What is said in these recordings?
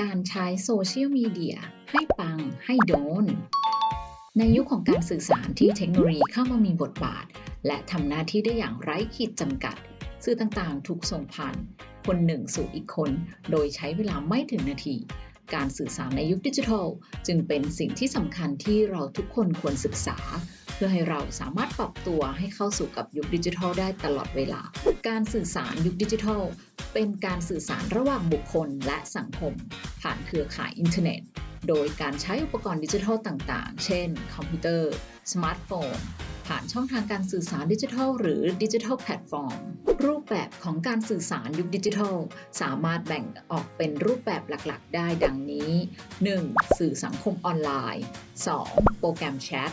การใช้โซเชียลมีเดียให้ปังให้โดน ในยุคของการสื่อสารที่เทคโนโลยีเข้ามามีบทบาท และทำหน้าที่ได้อย่างไร้ขีดจำกัด สื่อต่างๆ ถูกส่งผ่าน คนหนึ่งสู่อีกคน โดยใช้เวลาไม่ถึงนาที การสื่อสารในยุคดิจิทัล จึงเป็นสิ่งที่สำคัญที่เราทุกคนควรศึกษา เพื่อให้เราสามารถปรับตัวให้เข้าสู่กับยุคดิจิทัลได้ตลอดเวลา การสื่อสารยุคดิจิทัล เป็นการสื่อสารระหว่างบุคคลและสังคม ผ่านเครือข่ายอินเทอร์เน็ต โดยการใช้อุปกรณ์ดิจิทัลต่าง ๆ เช่น คอมพิวเตอร์ สมาร์ทโฟน ผ่านช่องทางการสื่อสารดิจิทัล หรือดิจิทัลแพลตฟอร์ม รูปแบบของการสื่อสารยุคดิจิทัล สามารถแบ่งออกเป็นรูปแบบหลักๆ ได้ดังนี้ 1. สื่อสังคมออนไลน์ 2. โปรแกรมแชท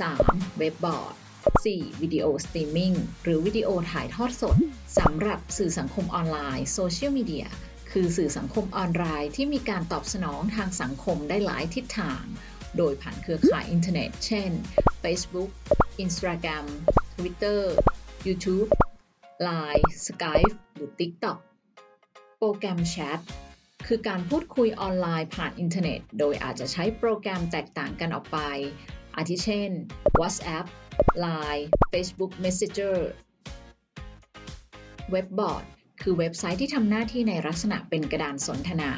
3. เว็บบอร์ด 4. วิดีโอสตรีมมิ่งหรือวิดีโอถ่ายทอดสดสำหรับสื่อสังคมออนไลน์โซเชียลมีเดียคือสื่อสังคมออนไลน์ที่มีการตอบสนองทางสังคมได้หลายทิศทาง โดยผ่านเครือข่ายอินเทอร์เน็ต เช่น Facebook Instagram Twitter YouTube Line Skype หรือ TikTok โปรแกรมแชทคือการพูดคุยออนไลน์ผ่านอินเทอร์เน็ต โดยอาจจะใช้โปรแกรมแตกต่างกันออกไป อาทิเช่น WhatsApp Line Facebook Messenger เว็บบอร์ดคือเว็บไซต์ที่ทำหน้าที่ในลักษณะเป็นกระดานสนทนา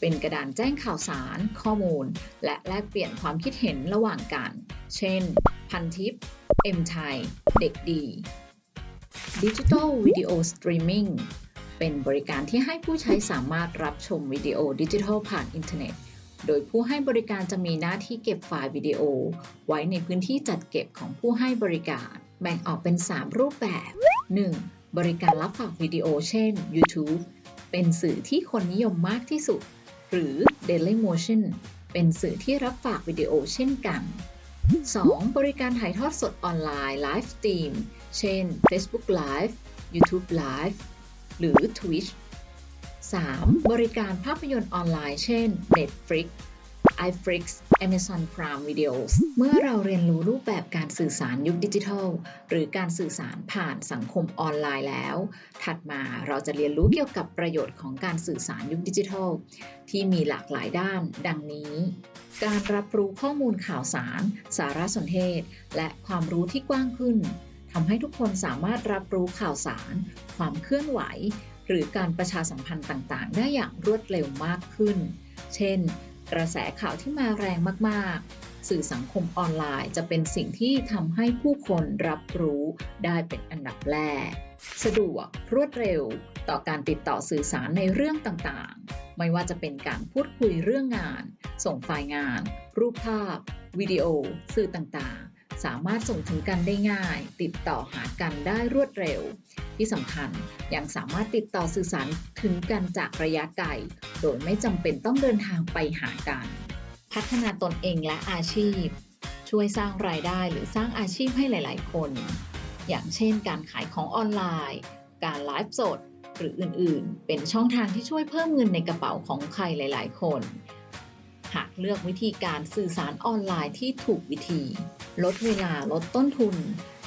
เป็นกระดานแจ้งข่าวสาร ข้อมูล และแลกเปลี่ยนความคิดเห็นระหว่างกัน เช่น พันทิป เอ็มไทยเด็กดี ดิจิทัลวิดีโอสตรีมมิ่งเป็นบริการที่ให้ผู้ใช้สามารถรับชมวิดีโอดิจิทัลผ่านอินเทอร์เน็ต โดยผู้ให้บริการจะมีหน้าที่เก็บไฟล์วิดีโอ ไว้ในพื้นที่จัดเก็บของผู้ให้บริการ แบ่งออกเป็น 3 รูปแบบ 1. บริการรับฝากวิดีโอ เช่น YouTube เป็นสื่อที่คนนิยมมากที่สุด หรือ Dailymotion เป็นสื่อที่รับฝากวิดีโอเช่นกัน 2. บริการถ่ายทอดสดออนไลน์ไลฟ์สตรีมเช่น Facebook Live YouTube Live หรือ Twitch 3. บริการภาพยนตร์ออนไลน์ เช่น Netflix iFlix Amazon Prime Videos เมื่อเราเรียนรู้รูปแบบการสื่อสารยุคดิจิทัล หรือการสื่อสารผ่านสังคมออนไลน์แล้ว ถัดมาเราจะเรียนรู้เกี่ยวกับประโยชน์ของการสื่อสารยุคดิจิทัล ที่มีหลากหลายด้าน ดังนี้ การรับรู้ข้อมูลข่าวสาร สารสนเทศ และความรู้ที่กว้างขึ้นทำให้ทุกคนสามารถรับรู้ข่าวสาร ความเคลื่อนไหว หรือการประชาสัมพันธ์ต่างๆ ได้อย่างรวดเร็วมากขึ้น เช่น กระแสข่าวที่มาแรงมากๆ สื่อสังคมออนไลน์จะเป็นสิ่งที่ทำให้ผู้คนรับรู้ได้เป็นอันดับแรก สะดวกรวดเร็วต่อการติดต่อสื่อสารในเรื่องต่างๆ ไม่ว่าจะเป็นการพูดคุยเรื่องงาน ส่งไฟล์งาน รูปภาพ วิดีโอ สื่อต่างๆ สามารถส่งถึงกันได้ง่าย ติดต่อหากันได้รวดเร็ว ที่สำคัญยังสามารถติดต่อสื่อสารถึงกันจากระยะไกล โดยไม่จำเป็นต้องเดินทางไปหากัน พัฒนาตนเองและอาชีพ ช่วยสร้างรายได้หรือสร้างอาชีพให้หลาย ๆ คน อย่างเช่น การขายของออนไลน์ การไลฟ์สด หรืออื่น ๆ เป็นช่องทางที่ช่วยเพิ่มเงินในกระเป๋าของใครหลาย ๆ คน หากเลือกวิธีการสื่อสารออนไลน์ที่ถูกวิธี ลดเวลาลดต้นทุน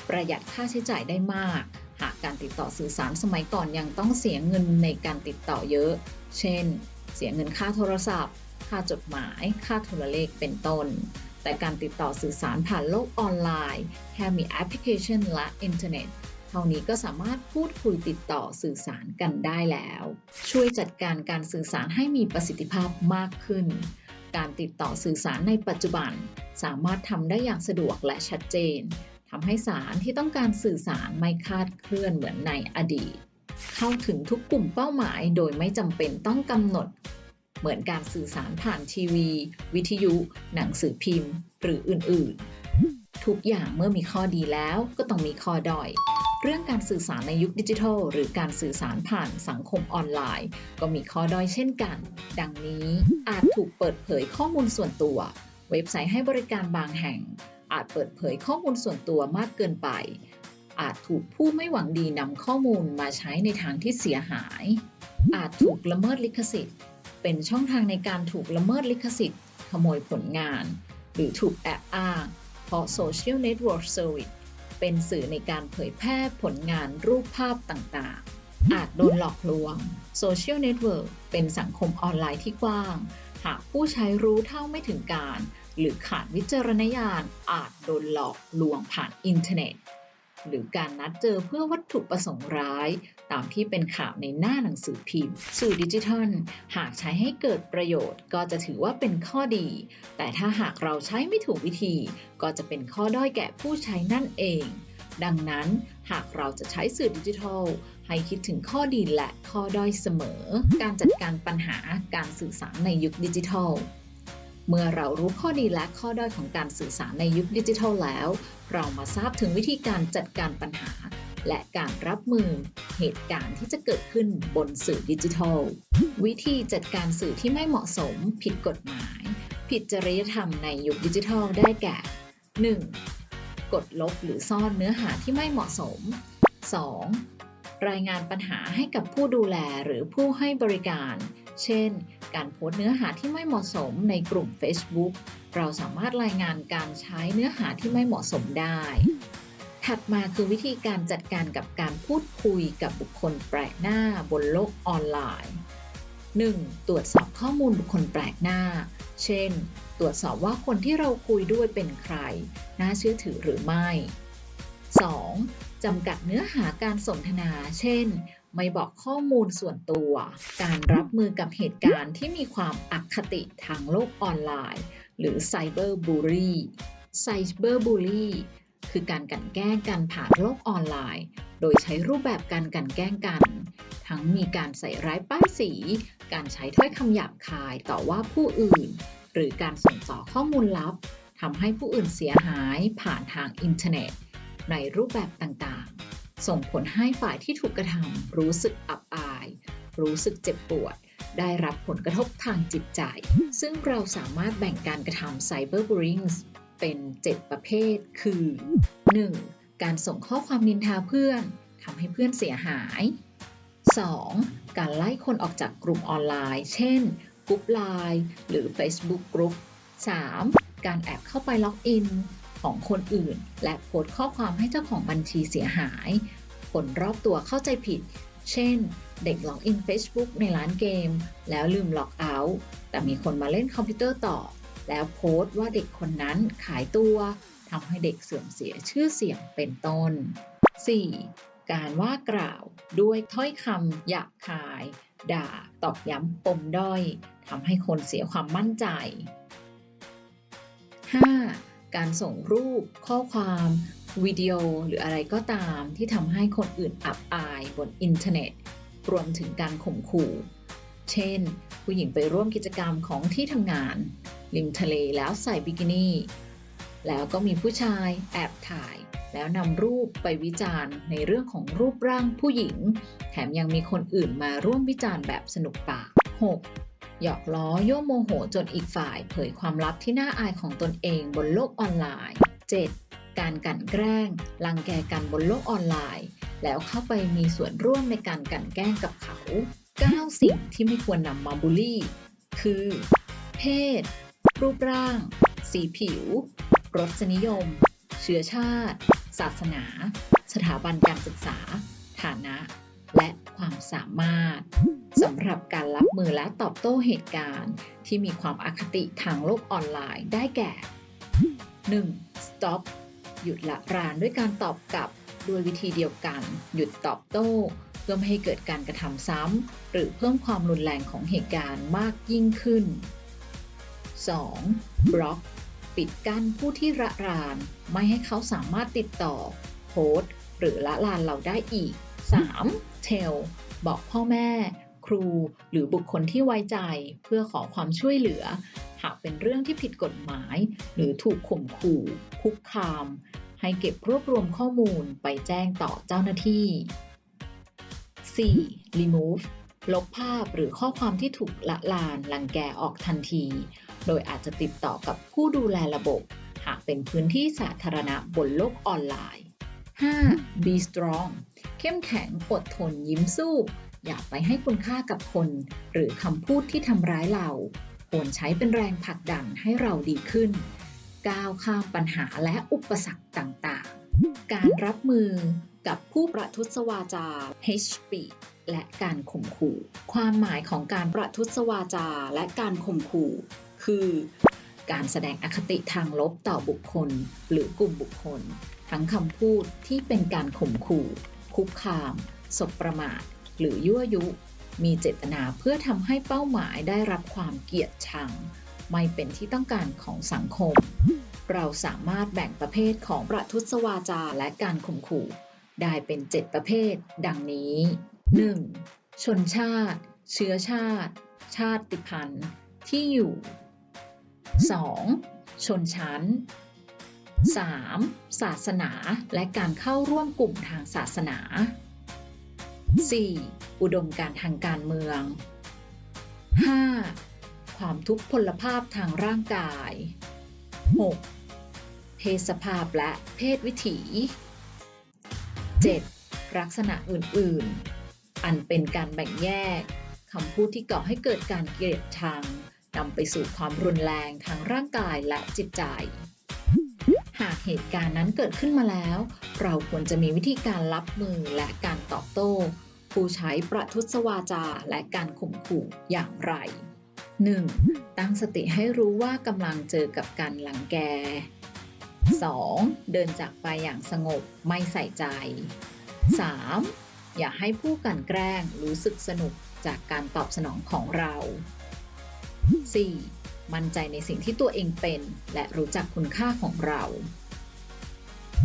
ประหยัดค่าใช้จ่ายได้มาก การติดต่อสื่อสารสมัยก่อนยังต้องเสียเงินในการติดต่อเยอะ เช่น เสียเงินค่าโทรศัพท์ ค่าจดหมาย ค่าโทรเลขเป็นต้น แต่การติดต่อสื่อสารผ่านโลกออนไลน์ แค่มีแอปพลิเคชันและอินเทอร์เน็ตเท่านี้ก็สามารถพูดคุยติดต่อสื่อสารกันได้แล้ว ช่วยจัดการการสื่อสารให้มีประสิทธิภาพมากขึ้น การติดต่อสื่อสารในปัจจุบัน สามารถทำได้อย่างสะดวกและชัดเจน ทำให้สารที่ต้องการสื่อสารไม่คาดเคลื่อนเหมือนในอดีต เข้าถึงทุกกลุ่มเป้าหมายโดยไม่จำเป็นต้องกำหนด เหมือนการสื่อสารผ่านทีวี วิทยุ หนังสือพิมพ์ หรืออื่นๆ ทุกอย่างเมื่อมีข้อดีแล้วก็ต้องมีข้อด้อยเรื่องการสื่อสารในยุคดิจิทัล หรือการสื่อสารผ่านสังคมออนไลน์ ก็มีข้อด้อยเช่นกัน ดังนี้อาจถูกเปิดเผยข้อมูลส่วนตัว เว็บไซต์ให้บริการบางแห่ง อาจเปิดเผยข้อมูลส่วนตัวมากเกินไป อาจถูกผู้ไม่หวังดีนำข้อมูลมาใช้ในทางที่เสียหาย อาจถูกละเมิดลิขสิทธิ์ เป็นช่องทางในการถูกละเมิดลิขสิทธิ์ ขโมยผลงาน หรือถูกแอบอ้าง เพราะ Social Network Service เป็นสื่อในการเผยแพร่ผลงานรูปภาพต่างๆ อาจโดนหลอกลวงโซเชียลเน็ตเวิร์กเป็นสังคมออนไลน์ที่กว้าง หากผู้ใช้รู้เท่าไม่ถึงการ หรือขาดวิจารณญาณอาจโดนหลอกลวงผ่านอินเทอร์เน็ต หรือการนัดเจอเพื่อวัตถุประสงค์ร้าย ตามที่เป็นข่าวในหน้าหนังสือพิมพ์ สื่อดิจิทัล หากใช้ให้เกิดประโยชน์ก็จะถือว่าเป็นข้อดี แต่ถ้าหากเราใช้ไม่ถูกวิธี ก็จะเป็นข้อด้อยแก่ผู้ใช้นั่นเอง ดังนั้นหากเราจะใช้สื่อดิจิทัลให้คิดถึงข้อดีและข้อด้อยเสมอ การจัดการปัญหาการสื่อสารในยุคดิจิทัล เมื่อเรารู้ข้อดีและข้อด้อยของการสื่อสารในยุคดิจิทัลแล้ว เรามาทราบถึงวิธีการจัดการปัญหา และการรับมือเหตุการณ์ที่จะเกิดขึ้นบนสื่อดิจิทัล วิธีจัดการสื่อที่ไม่เหมาะสม ผิดกฎหมาย ผิดจริยธรรมในยุคดิจิทัลได้แก่ 1. กดลบหรือซ่อนเนื้อหาที่ไม่เหมาะสม 2. รายงานปัญหาให้กับผู้ดูแลหรือผู้ให้บริการ เช่น การโพสต์เนื้อหาที่ไม่เหมาะสมในกลุ่ม Facebook เราสามารถรายงานการใช้เนื้อหาที่ไม่เหมาะสมได้ ถัดมาคือวิธีการจัดการกับการพูดคุยกับบุคคลแปลกหน้าบนโลกออนไลน์ 1. ตรวจสอบข้อมูลบุคคลแปลกหน้า เช่น ตรวจสอบว่าคนที่เราคุยด้วยเป็นใคร น่าเชื่อถือหรือไม่ 2. จำกัดเนื้อหาการสนทนา เช่น ไม่บอกข้อมูลส่วนตัว การรับมือกับเหตุการณ์ที่มีความอคติทางโลกออนไลน์ หรือไซเบอร์บูลี่ไซเบอร์บูลี่คือการกันแกล้งกันผ่านโลกออนไลน์ โดยใช้รูปแบบการกันแกล้งกัน ทั้งมีการใส่ร้ายป้ายสี การใช้ถ้อยคำหยาบคายต่อว่าผู้อื่น หรือการส่งต่อข้อมูลลับทำให้ผู้อื่นเสียหายผ่านทางอินเทอร์เน็ต ในรูปแบบต่าง ส่งผลให้ฝ่ายที่ถูกกระทำรู้สึกอับอาย รู้สึกเจ็บปวด ได้รับผลกระทบทางจิตใจ ซึ่งเราสามารถแบ่งการกระทำไซเบอร์บูริงเป็น 7 ประเภท คือ 1. การส่งข้อความนินทาเพื่อนทำให้เพื่อนเสียหาย 2. การไล่คนออกจากกลุ่มออนไลน์ เช่นกลุ่มไลน์หรือ Facebook กลุ่ม 3. การแอบเข้าไปล็อกอิน ของคนอื่น และโพสต์ข้อความให้เจ้าของบัญชีเสียหาย คนรอบตัวเข้าใจผิด เช่น เด็กล็อกอิน Facebook ในร้านเกม แล้วลืมล็อกเอาท์แต่มีคนมาเล่นคอมพิวเตอร์ต่อ แล้วโพสต์ว่าเด็กคนนั้นขายตัวทำให้เด็กเสื่อมเสียชื่อเสียงเป็นต้น 4. การว่ากล่าวด้วยถ้อยคำหยาบคาย ด่าตอกย้ำปมด้อยทำให้คนเสียความมั่นใจ 5. การส่งรูป ข้อความวิดีโอหรืออะไรก็ตามที่ทำให้คนอื่นอับอายบนอินเทอร์เน็ต รวมถึงการข่มขู่ เช่น ผู้หญิงไปร่วมกิจกรรมของที่ทำงานริมทะเลแล้วใส่บิกินี่ แล้วก็มีผู้ชายแอบถ่าย แล้วนำรูปไปวิจารณ์ในเรื่องของรูปร่างผู้หญิง แถมยังมีคนอื่นมาร่วมวิจารณ์แบบสนุกปาก 6. หยอกล้อโยโมโหจนอีกฝ่าย เผยความลับที่น่าอายของตนเองบนโลกออนไลน์ 7. การกลั่นแกล้งลังแกกันบนโลกออนไลน์ แล้วเข้าไปมีส่วนร่วมในการกลั่นแกล้งกับเขา 9 สิ่งที่ไม่ควรนำมาบูลลี่ คือ เพศ รูปร่าง สีผิว รสนิยม เชื้อชาติ ศาสนา สถาบันการศึกษา ฐานะ และความสามารถสำหรับการ รับมือและตอบโต้เหตุการณ์ ที่มีความอาคติทางโลกออนไลน์ได้แก่ 1. stop หยุดละรานด้วยการตอบกลับด้วยวิธีเดียวกัน หยุดตอบโต้ เพื่อไม่ให้เกิดการกระทำซ้ำหรือเพิ่มความรุนแรงของเหตุการณ์มากยิ่งขึ้น 2. บล็อก ปิดกั้นผู้ที่ระราน ไม่ให้เขาสามารถติดต่อ โพสต์ หรือละลานเราได้อีก 3. tell บอกพ่อแม่ ครู หรือบุคคลที่ไว้ใจ เพื่อขอความช่วยเหลือ หากเป็นเรื่องที่ผิดกฎหมาย หรือถูกข่มขู่ คุกคาม ให้เก็บรวบรวมข้อมูลไปแจ้งต่อเจ้าหน้าที่ 4. remove ลบภาพหรือข้อความที่ถูกละลานลังแกออกทันที โดยอาจจะติดต่อกับผู้ดูแลระบบ หากเป็นพื้นที่สาธารณะบนโลกออนไลน์ 5. be strong เข้มแข็งอดทนยิ้มสู้ อย่าไปให้คุณค่ากับคน หรือคำพูดที่ทำร้ายเราควรใช้เป็นแรงผลักดันให้เราดีขึ้น ก้าวข้ามปัญหาและอุปสรรคต่างๆ การรับมือกับผู้ประทุษวาจา HP และการข่มขู่ ความหมายของการประทุษวาจาและการข่มขู่ คือ การแสดงอคติทางลบต่อบุคคล หรือกลุ่มบุคคล ทั้งคำพูดที่เป็นการข่มขู่ คุกคาม สบประมาท หรือยั่วยุ มีเจตนาเพื่อทำให้เป้าหมายได้รับความเกลียดชัง ไม่เป็นที่ต้องการของสังคม เราสามารถแบ่งประเภทของประทุษวาจาและการข่มขู่ ได้เป็น 7 ประเภท ดังนี้ 1. ชนชาติ เชื้อชาติ ชาติพันธุ์ ที่อยู่ 2. ชนชั้น 3. ศาสนาและการเข้าร่วมกลุ่มทางศาสนา 4. อุดมการทางการเมือง 5. ความทุกพลภาพทางร่างกาย 6. เพศสภาพและเพศวิถี 7. ลักษณะอื่น ๆ อันเป็นการแบ่งแยกคำพูดที่ก่อให้เกิดการเกลียดชังนำไปสู่ความรุนแรงทางร่างกายและจิตใจ หากเหตุการณ์นั้นเกิดขึ้นมาแล้ว เราควรจะมีวิธีการรับมือและการตอบโต้ ผู้ใช้ประทุษวาจาและการข่มขู่อย่างไร 1. ตั้งสติให้รู้ว่ากำลังเจอกับการหลังแก 2. เดินจากไปอย่างสงบไม่ใส่ใจ 3. อย่าให้ผู้กลันแกล้งรู้สึกสนุกจากการตอบสนองของเรา 4. มั่นใจในสิ่งที่ตัวเองเป็น และรู้จักคุณค่าของเรา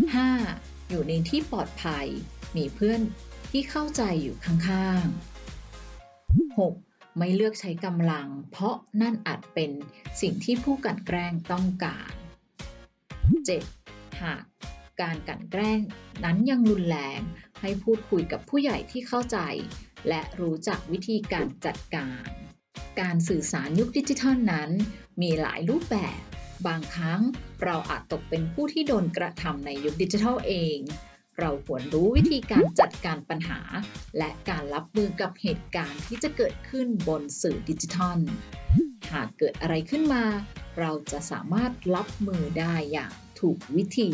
5. อยู่ในที่ปลอดภัย มีเพื่อนที่เข้าใจอยู่ข้างๆ 6. ไม่เลือกใช้กำลัง เพราะนั่นอาจเป็นสิ่งที่ผู้กันแกล้งต้องการ 7. หากการกันแกล้งนั้นยังรุนแรง ให้พูดคุยกับผู้ใหญ่ที่เข้าใจ และรู้จักวิธีการจัดการ การสื่อสารยุคดิจิทัลนั้น มีหลายรูปแบบ บางครั้งเราอาจตกเป็นผู้ที่โดนกระทำในยุคดิจิทัลเอง เราควรรู้วิธีการจัดการปัญหา และการรับมือกับเหตุการณ์ที่จะเกิดขึ้นบนสื่อดิจิทัล หากเกิดอะไรขึ้นมา เราจะสามารถรับมือได้อย่างถูกวิธี